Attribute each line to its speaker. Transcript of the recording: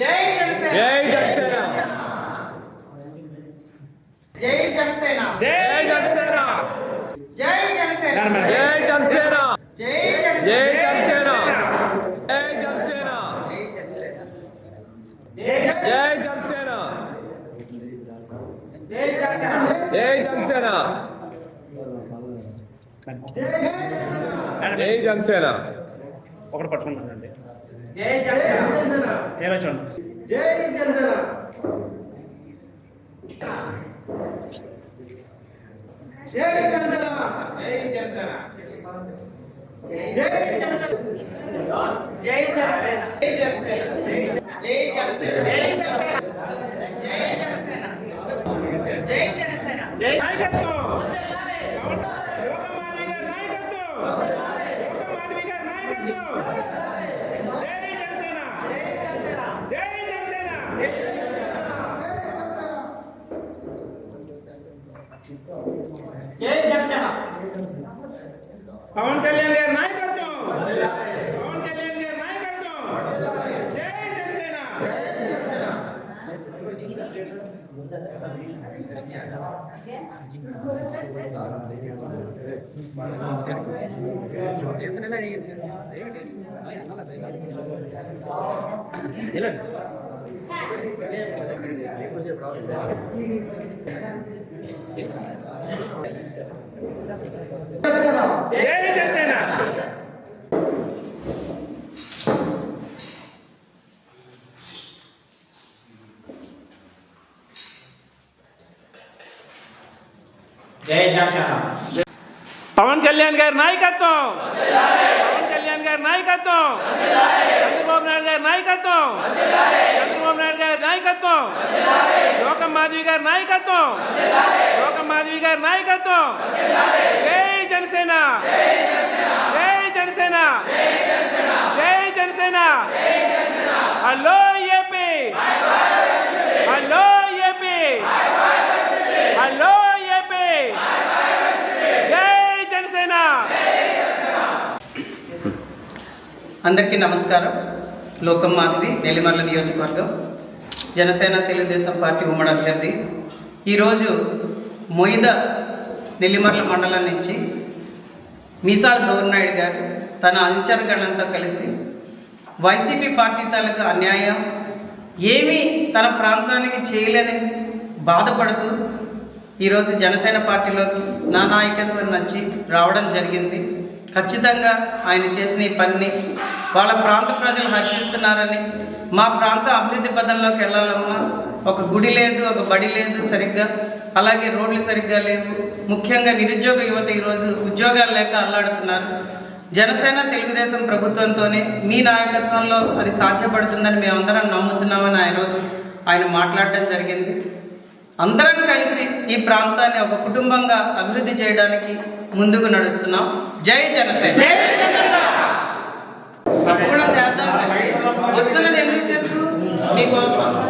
Speaker 1: జై జనసేన
Speaker 2: జై జనసేన
Speaker 1: జై జనసేన
Speaker 2: జై జనసేన
Speaker 1: జై జనసేన
Speaker 2: జై
Speaker 1: జై
Speaker 2: జనసేన
Speaker 1: జనసేన జై జనసేన జై జనసేన జై జనసేన జై జనసేన
Speaker 3: ఒకటి పట్టుకున్నానండి
Speaker 2: జై జనసేన
Speaker 3: నేను చూడండి
Speaker 2: జై జనసేన జై జనసేన జై జనసేన జై జనసేన జై జనసేన జై జనసేన జై జనసేన జై జనసేన జై జనసేన జై
Speaker 3: నాయకత్వం లోకమాధవి గారి నాయకత్వం లోకమాధవి గారి నాయకత్వం జై జనసేన జై జనసేన
Speaker 2: జై జనసేన.
Speaker 3: పవన్ కళ్యాణ్ గారి నాయకత్వం. పవన్ కళ్యాణ్ గారి నాయకత్వం. జై జనసేన. జై జనసేన
Speaker 2: జై జనసేన
Speaker 3: పవన్ కళ్యాణ్ గారి నాయకత్వం పవన్ కళ్యాణ్ గారి నాయకత్వం చంద్రబాబు నాయుడు గారి నాయకత్వం చంద్రబాబు నాయుడు గారి నాయకత్వం లోకం మాధవి గారి నాయకత్వం లోకం గారి నాయకత్వం. జై జనసేన. జై జనసేన. జై Janasena. Hello AP. Hello AP. Hello AP. జై జనసేన.
Speaker 4: అందరికీ నమస్కారం. లోకం మాధవి నెల్లిమర్ల నియోజకవర్గం. జనసేన తెలుగుదేశం పార్టీ ఉమ్మడి అభ్యర్థి. ఈరోజు మొయిద నెల్లిమర్ల మండలం నుంచి మీసాల్ గౌర్నాయుడు గారు తన అనుచరగణంతో కలిసి వైసీపీ పార్టీ తాలూకు అన్యాయం ఏమీ తన ప్రాంతానికి చేయలేని బాధపడుతూ ఈరోజు జనసేన పార్టీలోకి నా నాయకత్వం నచ్చి రావడం జరిగింది. ఖచ్చితంగా ఆయన చేసిన ఈ పనిని వాళ్ళ ప్రాంత ప్రజలు హర్షిస్తున్నారని మా ప్రాంత అభివృద్ధి పదంలోకి వెళ్ళాలమ్మా. ఒక గుడి లేదు ఒక బడి లేదు సరిగ్గా అలాగే రోడ్లు సరిగ్గా లేవు. ముఖ్యంగా నిరుద్యోగ యువత ఈరోజు ఉద్యోగాలు లేక అల్లాడుతున్నారు. జనసేన తెలుగుదేశం ప్రభుత్వంతోనే మీ నాయకత్వంలో అది సాధ్యపడుతుందని మేమందరం నమ్ముతున్నామని ఆ రోజు ఆయన మాట్లాడడం జరిగింది. అందరం కలిసి ఈ ప్రాంతాన్ని ఒక కుటుంబంగా అభివృద్ధి చేయడానికి ముందుకు నడుస్తున్నాం. జై జనసేన! తప్పకుండా చేద్దాం. వస్తున్నది ఎందుకు చెప్పు? మీకోసం.